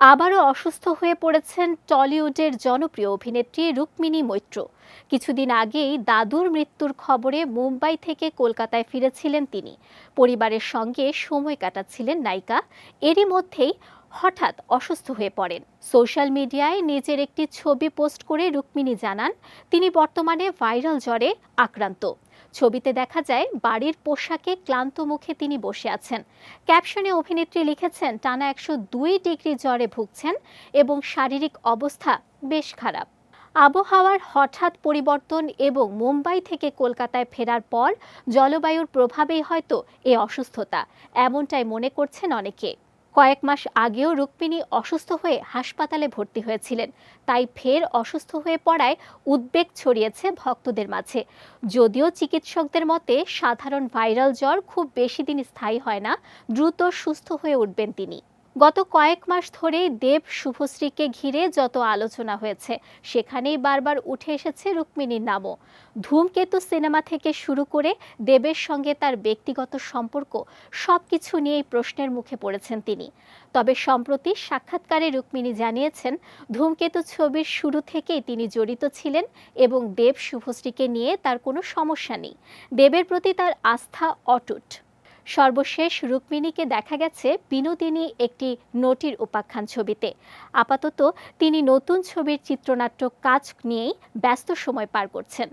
আবারও অসুস্থ হয়ে পড়েছেন টলিউডের জনপ্রিয় অভিনেত্রী রুক্মিণী মৈত্র। কিছুদিন আগেই দাদুর মৃত্যুর খবরে মুম্বাই থেকে কলকাতায় ফিরেছিলেন তিনি। পরিবারের সঙ্গে সময় কাটাচ্ছিলেন নায়িকা। এরই মধ্যেই হঠাৎ অসুস্থ হয়ে পড়েন। সোশ্যাল মিডিয়ায় নিজের একটি ছবি পোস্ট করে রুক্মিণী জানান, তিনি বর্তমানে ভাইরাল জ্বরে আক্রান্ত। ছবিতে দেখা যায়, বাড়ির পোশাকে ক্লান্ত মুখে তিনি বসে আছেন। ক্যাপশনে অভিনেত্রী লিখেছেন, টানা একশো দুই ডিগ্রি জ্বরে ভুগছেন এবং শারীরিক অবস্থা বেশ খারাপ। আবহাওয়ার হঠাৎ পরিবর্তন এবং মুম্বাই থেকে কলকাতায় ফেরার পর জলবায়ুর প্রভাবেই হয়তো এ অসুস্থতা, এমনটাই মনে করছেন অনেকে। কয়েক মাস আগেও রুক্মিণী অসুস্থ হয়ে হাসপাতালে ভর্তি হয়েছিলেন। তাই ফের অসুস্থ হয়ে পড়ায় উদ্বেগ ছড়িয়েছে ভক্তদের মাঝে। যদিও চিকিৎসকদের মতে, সাধারণ ভাইরাল জ্বর খুব বেশি দিন স্থায়ী হয় না, দ্রুত সুস্থ হয়ে উঠবেন তিনি। গত কয়েক মাস ধরেই দেব শুভশ্রীকে ঘিরে যত আলোচনা হয়েছে, সেখানেই বারবার উঠে এসেছে রুক্মিণীর নামও। ধূমকেতু সিনেমা থেকে শুরু করে দেবের সঙ্গে তার ব্যক্তিগত সম্পর্ক সব কিছু নিয়েই প্রশ্নের মুখে পড়েছেন তিনি। তবে সম্প্রতি সাক্ষাৎকারে রুক্মিণী জানিয়েছেন, ধূমকেতু ছবির শুরু থেকেই তিনি জড়িত ছিলেন এবং দেব শুভশ্রীকে নিয়ে তার কোনো সমস্যা নেই। দেবের প্রতি তার আস্থা অটুট। সর্বশেষ রুক্মিণীকে দেখা গেছে বিনোদিনী একটি নটির উপাখ্যান ছবিতে। আপাতত তিনি নতুন ছবির চিত্রনাট্য কাজ নিয়েই ব্যস্ত সময় পার করছেন।